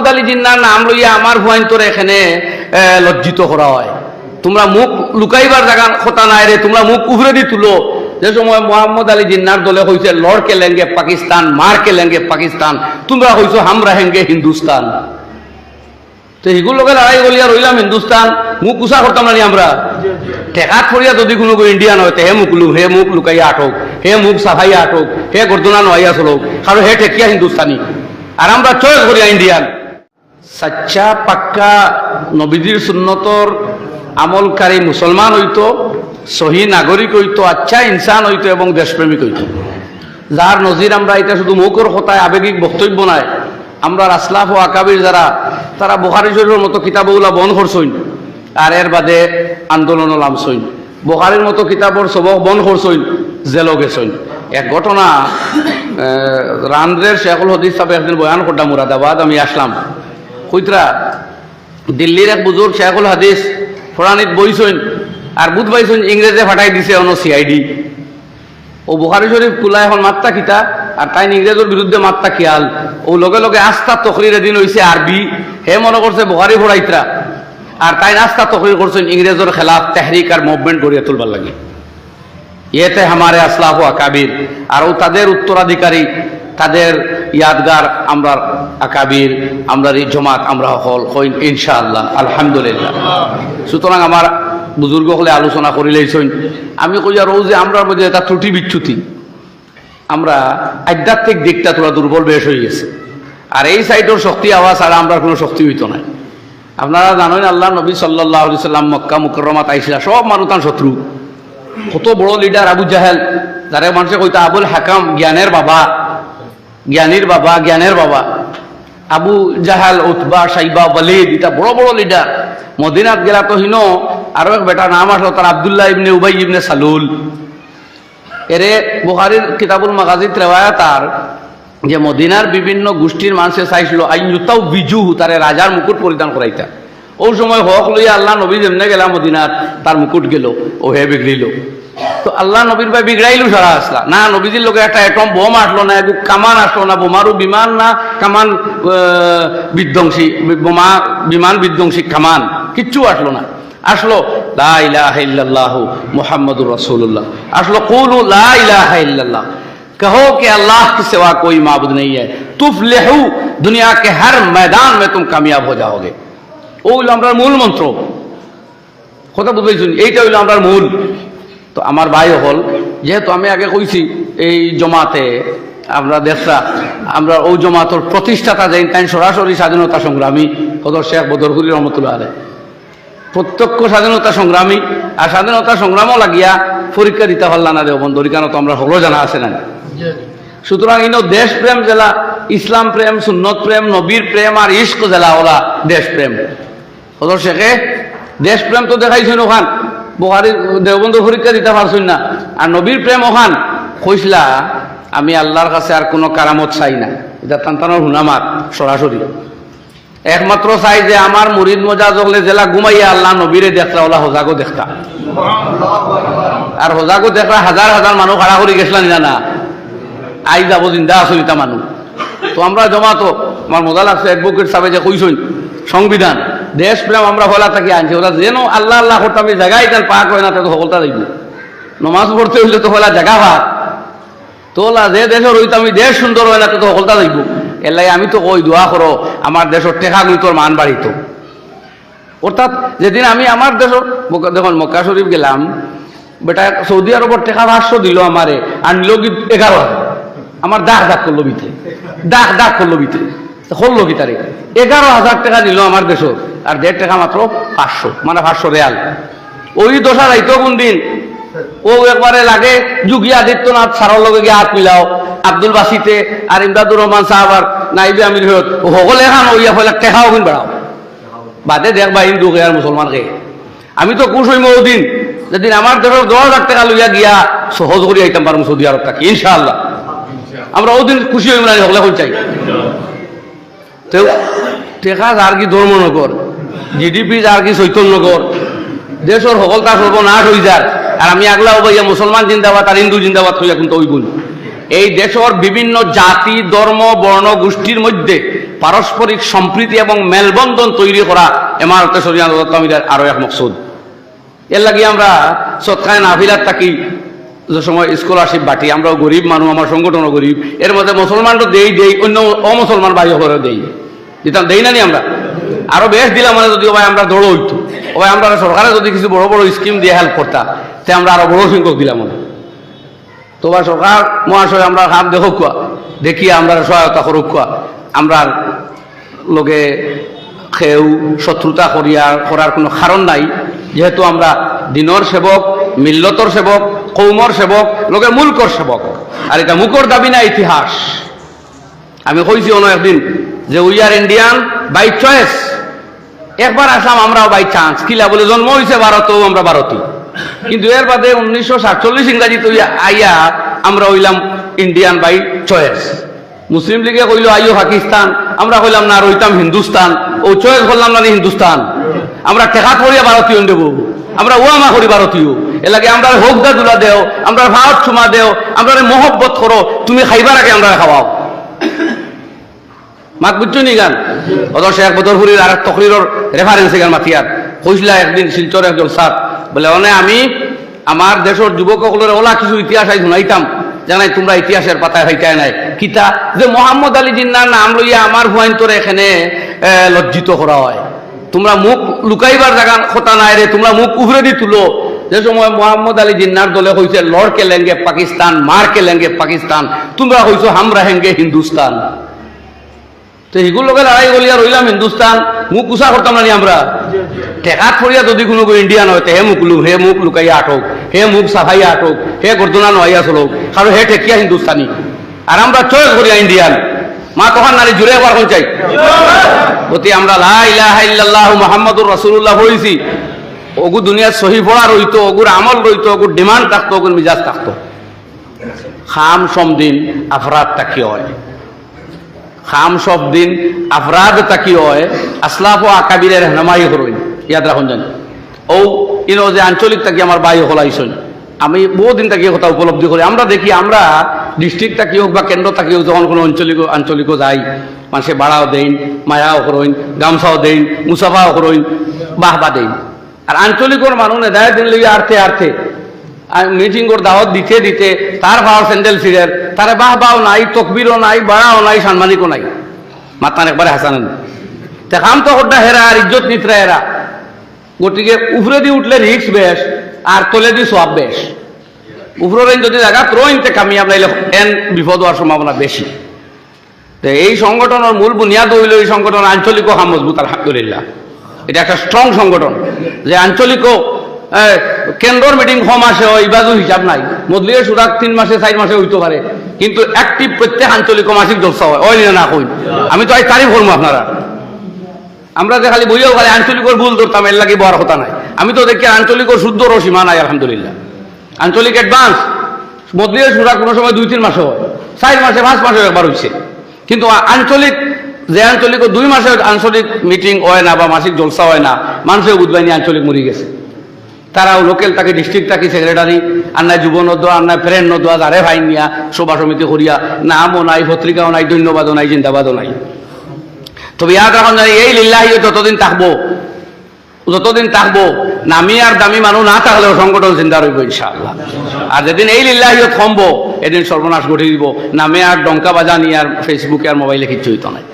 মোহাম্মদ আলী জিন্নার নাম লইয়া আমার হুয়াইন্তরে এখানে লজ্জিত করা হয়। তোমরা মুখ লুকাইবার জায়গা কথা নাই রে, তোমরা মুখ উভরে দি তুলো। যে সময় মোহাম্মদ আলী জিন্নার দলে হয়েছে লড় কে লেঙ্গে পাকিস্তান, মার কে লেঙ্গে পাকিস্তান, তোমরা হইছো হামরা হেঙ্গে হিন্দুস্তান। তো এগুলো লোকে লড়াই করিয়া রইলাম হিন্দুস্তান। মুখ কুসা করতাম না আমরা? টেকাত ফরিয়া যদি কোনো ইন্ডিয়ান হয় হে মুখ লু, হে মুখ লুকাইয়া আটক, হে মুখ সাফাইয়া আটক, হে গর্দনা নয়াইয়া চলক। কারণ হে ঠেকিয়া হিন্দুস্তানি। আর আমরা চয়েস করিয়া ইন্ডিয়ান সাচ্চা, পাক্কা নবীজির সুন্নতর আমলকারী মুসলমান হইতো, সহি নাগরিক হইতো আচ্ছা ইনসান হইতো এবং দেশপ্রেমিক হইতো। যার নজির আমরা এটা শুধু মুখর কথায় আবেগিক বক্তব্য নাই, আমরা আসলাফ ও আকাবির যারা তারা বোখারি শরীফের মতো কিতাবগুলা বন করছইন আর এর বাদে আন্দোলন লামছইন বোখারির মতো কিতাবর সবক বন করছইন জেলো গেছইন এক ঘটনা রান্দ্রের শেখুল হদিস সাহেব একদিন বয়ান করতাম মুরাদাবাদ আমি আসলাম। কইতরা দিল্লির এক বুজুর্গ শেখুল হাদিস ফোরানিত বইছইন আর বুধ বাইছইন ইংরেজে ফাটাই দিছে অন সিআইডি ও বুখারি শরীফ কুলা এখন মাত্রা খিতা আর তাই ইংরেজের বিরুদ্ধে মাত্রা খেয়াল। ও লগে লগে আস্থা তকরির এদিন হইছে আরবি। হে মনে করছে বুখারি ফোড়াইতরা। আর তাই আস্থা তকরির করছেন ইংরেজের খেলাফ, তেহরিক আর মুভমেন্ট গড়িয়ে তুলবার লাগে। ইয়েতে হামারে আসলাফ ও আকাবির। আর ও তাদের উত্তরাধিকারী, তাদের ইয়াদগার আমরা আকাবির আমরা এই জমাত, আমরা হল হইন, ইনশাআল্লাহ, আলহামদুলিল্লাহ। সুতরাং আমার বুজুর্গ হলে আলোচনা করিলেইছইন আমি কই আর যে আমরা মধ্যে এটা ত্রুটি বিচ্যুতি। আমরা আধ্যাত্মিক দিকটা তোরা দুর্বল বেশ হয়ে গেছে। আর এই সাইডের শক্তি আওয়াজ আর আমরা কোনো শক্তি হইতো না আপনারা জানেন আল্লাহ নবী সাল্লাহ সাল্লাম মক্কা মুকরমাত আইসিলা, সব মানুষ তার শত্রু। কত বড় লিডার আবু জাহেল, যারে মানুষে কইতা আবুল হাকাম, জ্ঞানের বাবা। জ্ঞানীর বাবা, জ্ঞানের বাবা। আবু জাহাল, উতবা, সাইবা, ওয়ালিদ এটা বড় বড় লিডার মদিনাত গেলা তো হিনো আরও এক বেটা নাম আসলো, তার আবদুল্লাহ ইবনে উবাই ইবনে সালুল। এরে বুখারির কিতাবুল মাগাজিদ রেওয়ায়া তার, যে মদিনার বিভিন্ন গোষ্ঠীর মানুষে চাইছিল আইনতাও বিজু তারে রাজার মুকুট পরিধান করাইতা। ওই সময় হক লইয়া আল্লাহ নবী যেমনে গেলা মদিনাত, তার মুকুট গেল, ও হে বিগড়িল। তো আল্লাহ নবীর ভাই বিগড়াইলো সারা আসলা না নবীজির লোকে একটা অ্যাটম বোম আসলো না একটু কামান আসলো না বোমারু বিমান না কামান আহ, বিধ্বংসী বোমা বিমান বিধ্বংসী কামান কিচ্ছু আসলো না আসলো লা ইলাহা ইল্লাল্লাহ মুহাম্মাদুর রাসূলুল্লাহ আসলো কুলু লা ইলাহা ইল্লাল্লাহ कहो कि अल्लाह के सिवा कोई माबूद नहीं है तुफलिहु दुनिया के हर मैदान में तुम कामयाब हो जाओगे ও হইল আমরা মূল মন্ত্র কথা বুঝাইছুন এইটা হইল আমরা মূল তো আমার ভাই হল। যেহেতু আমি আগে কইছি এই জমাতে আমরা দেশটা আমরা ও জমাতর প্রতিষ্ঠাতা যেন তাই সরাসরি স্বাধীনতা সংগ্রামী হদর শেখ বদরগুলি রহমতুল্লাহ আলাই প্রত্যক্ষ স্বাধীনতা সংগ্রামী আর স্বাধীনতা সংগ্রামও লাগিয়া পরীক্ষা দিতে পারলাম না দেবন দরিকানো তো আমরা হলো জানা আছে না। সুতরাং ইনো দেশ প্রেম জেলা ইসলাম প্রেম সুন্নত প্রেম নবীর প্রেম আর ইস্ক জেলা ওলা দেশ প্রেম হদর শেখে দেশ প্রেম তো দেখাইছেন ওখান। বুহারির দেওবন্ধ পরীক্ষা দিতে পারছেন না। আর নবীর প্রেম ওখান কইসলা, আমি আল্লাহর কাছে আর কোনো কারামত চাই না। এটা তান্তানোর হুনামাত সরাসরি। একমাত্র চাই যে আমার মুরিদ মজা জগলে জেলা ঘুমাইয়া আল্লাহ নবীরে দেখলা, ওলা হজাগো দেখা আর হজাগো দেখলা, হাজার হাজার মানুষ খাড়া করে গেছিলাম না। আই যাব জিন্দা আসলিতা মানুষ তো আমরা জমা তো আমার মজা লাগছে অ্যাডভোকেট সাহেব যে কইসইন সংবিধান। দেশ প্রেম, আমরা হলা থাকি আনছি ওরা যেন আল্লাহ আল্লাহ করতাম এই জায়গায় যেন পাক হয় না তো সকলটা দেখব নমাজ পড়তে হইলে তো হলা জায়গা ভাত তো ওলা যে দেশের হইতো আমি দেশ সুন্দর হয় না তো সকলটা দেখব এলাই আমি তো কই দোয়া করো, আমার দেশের টেকাগুলি তোর মান বাড়িত। অর্থাৎ যেদিন আমি আমার দেশের দেখুন, মক্কা শরীফ গেলাম, বেটা সৌদি আরবের টেকা পাঁচশো দিল আমারে আর নিল কি এগারো। আমার দাগ দাগ করল বিতে। দাগ দাগ করল বিতে। করল কি তারে এগারো হাজার টাকা দিল আমার দেশের আর দেড় টাকা মাত্র পাঁচশো মানে পাঁচশো রেয়াল। ওই দশা রাইতো কোন দিন ও একবারে লাগে, যুগী আদিত্যনাথ সারার লগে গিয়ে হাত মিলাও। আব্দুল বাসিতে আর ইমদাদুর রহমান সাহাব আর নাইবে আমির হত সকলে খান ওইয়া ফেলে টেকাও কিন বেড়াও। বাদে দেখবা হিন্দু কে আর মুসলমান কে আমি তো কুশ হইম ওদিন, যেদিন আমার দেশের দশ হাজার টাকা লইয়া গিয়া সহজ করে আইতাম পারব সৌদি আরব থাকি, ইনশাআল্লাহ। আমরা ওদিন খুশি হইম না সকলে হল চাই। তো টেকা যার কি ধর্ম নগর জিডিপি যার কি চৈতন্য নগর দেশের সকলতা সর্বনাশ হয়ে যায় আর আমি আগলা হইয়া মুসলমান জিন্দাবাদ আর হিন্দু জিন্দাবাদ হইয়া কিন্তু ওই গুণ এই দেশের বিভিন্ন জাতি ধর্ম বর্ণ গোষ্ঠীর মধ্যে পারস্পরিক সম্প্রীতি এবং মেলবন্ধন তৈরি করা এমারতে শরিয়াত আমিদের আরও এক মকসুদ। এর লাগি আমরা সৎকায় নাভিলার থাকি যে সময় স্কলারশিপ বাটি, আমরাও গরিব মানুষ, আমার সংগঠনও গরিব, এর মধ্যে মুসলমানও দেই দেই, অন্য অমুসলমান ভাই হরে দেই। দিতাম দেই না নি আমরা? আরও বেশ দিলাম মানে যদি ভাই আমরা দৌড় হইতো। ভাই আমরা সরকারে যদি কিছু বড় বড় স্কিম দিয়ে হেল্প করতাম তে আমরা আরও বড় সংখ্যক দিলাম তো বা সরকার মহাশয়, আমরা হাত দেখো কুয়া দেখি আমরা সহায়তা করুক কুয়া আমরা লোকে খেউ, শত্রুতা করিয়ার করার কোনো কারণ নাই। যেহেতু আমরা দিনর সেবক মিল্লতর সেবক, কৌমর সেবক লোকে মুলকর সেবক। আর এটা মুখর দাবি না, ইতিহাস। আমি কইছি অন্য একদিন যে we are Indian by choice একবার আসলাম আমরাও বাই চান্স কিলা বলে জন্ম হয়েছে ভারতও, আমরা ভারতীয় কিন্তু এর বাদে উনিশশো সাতচল্লিশ ইংরাজি তুই আইয়া আমরা হইলাম ইন্ডিয়ান বাই চয়েস মুসলিম লীগে কইল আইও পাকিস্তান। আমরা কইলাম, না, রইতাম হিন্দুস্তান। ও চয়েস করলাম না হিন্দুস্তান। আমরা টেকা করিয়া ভারতীয় দেব। আমরা ওয়ামা করি ভারতীয়। এর লাগে আমরা হোকদা দুলা দেও আমরা ভারত চুমা দেও আমরা মহব্বত করো তুমি খাইবার আগে আমরা খাওয়াও। মাত বুঝছ নি গান? অত শেখ বদরপুরীর আর তকরিরর রেফারেন্স গান মাতিয়ার কইসলা একদিন শিলচর একজন স্যার বলে অনে আমি আমার দেশের যুবকসকলের ওলা কিছু ইতিহাস আই শুনাইতাম। জানাই তোমরা ইতিহাসের পাতায় হইতাই নাই। কিতা? যে মোহাম্মদ আলী জিন্নার নাম লইয়া আমার হুয়াইন্তরে এখানে এ, লজ্জিত করা হয়। তোমরা মুখ লুকাইবার জায়গা কথা নাই রে তোমরা মুখ উভরে দি তুলো। যে সময় মোহাম্মদ আলী জিন্নার দলে হয়েছে লড় কে লেঙ্গে পাকিস্তান, মার কে লেঙ্গে পাকিস্তান, তোমরা হইছো হামরা হেঙ্গে হিন্দুস্তান। তো এগুলো লোকের লড়াই গলিয়া রইলাম হিন্দুস্তান মুখ কুসা করতাম না আমরা? টেকাত ফরিয়া যদি কোনো ইন্ডিয়ান হয় হে মুখ লু হে মুখ লুকাইয়া আটক, হে মুখ সাফাইয়া আটক, হে গর্দনা নহাইয়া চলক কারণ হে ঠেকিয়া হিন্দুস্তানি। আর আমরা চয়েস করিয়া ইন্ডিয়ান মা তখন নারী জুড়ে একবার কোন চাই অতি আমরা লা ইলাহা ইল্লাল্লাহ মুহাম্মাদুর রাসূলুল্লাহ হইছি ওগু দুনিয়ার সহি পড়া রইতো, ওগুর আমল রইতো, ওগুর ডিমান্ড থাকতো, ওগুর মিজাজ থাকতো। খাম সমদিন আফরাত তাকি হয়? খাম সব দিন, আফরাদ তাকি হয়? আসলাফ ও আকাবিরের হেনামাই হরইন, ইয়াদ রাখুন জানি। ও, ইনো যে আঞ্চলিক তাকি আমার বাই হলাইছেন আমি বহুদিন তাকি কথা উপলব্ধি করি। আমরা দেখি, আমরা ডিস্ট্রিক্ট তাকি হোক বা কেন্দ্র তাকি হোক, যখন কোনো আঞ্চলিক আঞ্চলিকও যাই মানুষে বাড়াও দেন মায়াও করইন গামছাও দেন মুসাফাও করইন বাহবা দেন আর আঞ্চলিকর মানুষ নেদায় দিন লইয়া আর্থে আর্থে। মিটিং ওর দাওয়াত দিতে দিতে, তার ভাও স্যান্ডেল ফিরের তারে বাহ বাও নাই, তকবিরও নাই, বাড়াও নাই, সাংবাদিকও নাই। মাতান একবারে হাসানেন। কাম তো হড্ডা হেরা আর ইজ্জত নিতরা হেরা। গতিকে উফরে দিয়ে উঠলে রিক্স বেশ, আর তলে দিয়ে সব বেশ। উপরের যদি জায়গা ত্রোইনতে কামিয়াব নাইলে এন বিপদ হওয়ার সম্ভাবনা বেশি। তো এই সংগঠনের মূল বুনিয়াদ হইল এই সংগঠন আঞ্চলিক হাম মজবুত আলহামদুলিল্লাহ। এটা একটা স্ট্রং সংগঠন। যে আঞ্চলিক কেন্দ্রর মিটিং ছ মাসে হয় ইবাজু হিসাব নাই। মদলিয়ে সুরাক তিন মাসে, চার মাসে হইতে পারে। কিন্তু একটি প্রত্যেক আঞ্চলিক মাসিক জলসা হয়। ওই না কই আমি তো আজ তারিফ করব আপনারা। আমরা যে খালি বইও খালি আঞ্চলিকর ভুল ধরতাম, এর লাগে বড় কথা নাই। আমি তো দেখি আঞ্চলিকর শুদ্ধ রসীমা নাই, আলহামদুলিল্লাহ। আঞ্চলিক অ্যাডভান্স মদলিয়ে সুরা কোনো সময় দুই, তিন মাসে হয়। চার মাসে, পাঁচ মাসে একবার হয়েছে কিন্তু আঞ্চলিক যে আঞ্চলিক দুই মাসে আঞ্চলিক মিটিং হয় না বা মাসিক জলসা হয় না, মানুষের বুধবাইনি আঞ্চলিক মরি গেছে। তারাও লোকেল, তাকে ডিস্ট্রিক্ট থাকি সেক্রেটারি নাই যুব নদ আর নাই ফ্রেন্ড নদ, আরে ভাই নিয়া সভা সমিতি করিয়া, নামও নাই, পত্রিকাও নাই, ধন্যবাদও নাই, জিন্দাবাদও নাই। তবে ইয়াদ রাখুন জানি, এই লিল্লাহি যতদিন থাকব যতদিন থাকব, নামি আর দামি মানুষ না থাকলেও সংগঠন চিন্তা রইব, ইনশাআল্লাহ। আর যেদিন এই লিল্লাহিও থমবো, এদিন সর্বনাশ ঘটে দিব, নামে আর ডঙ্কা বাজানি আর ফেসবুকে আর মোবাইলে কিচ্ছু হইতো নাই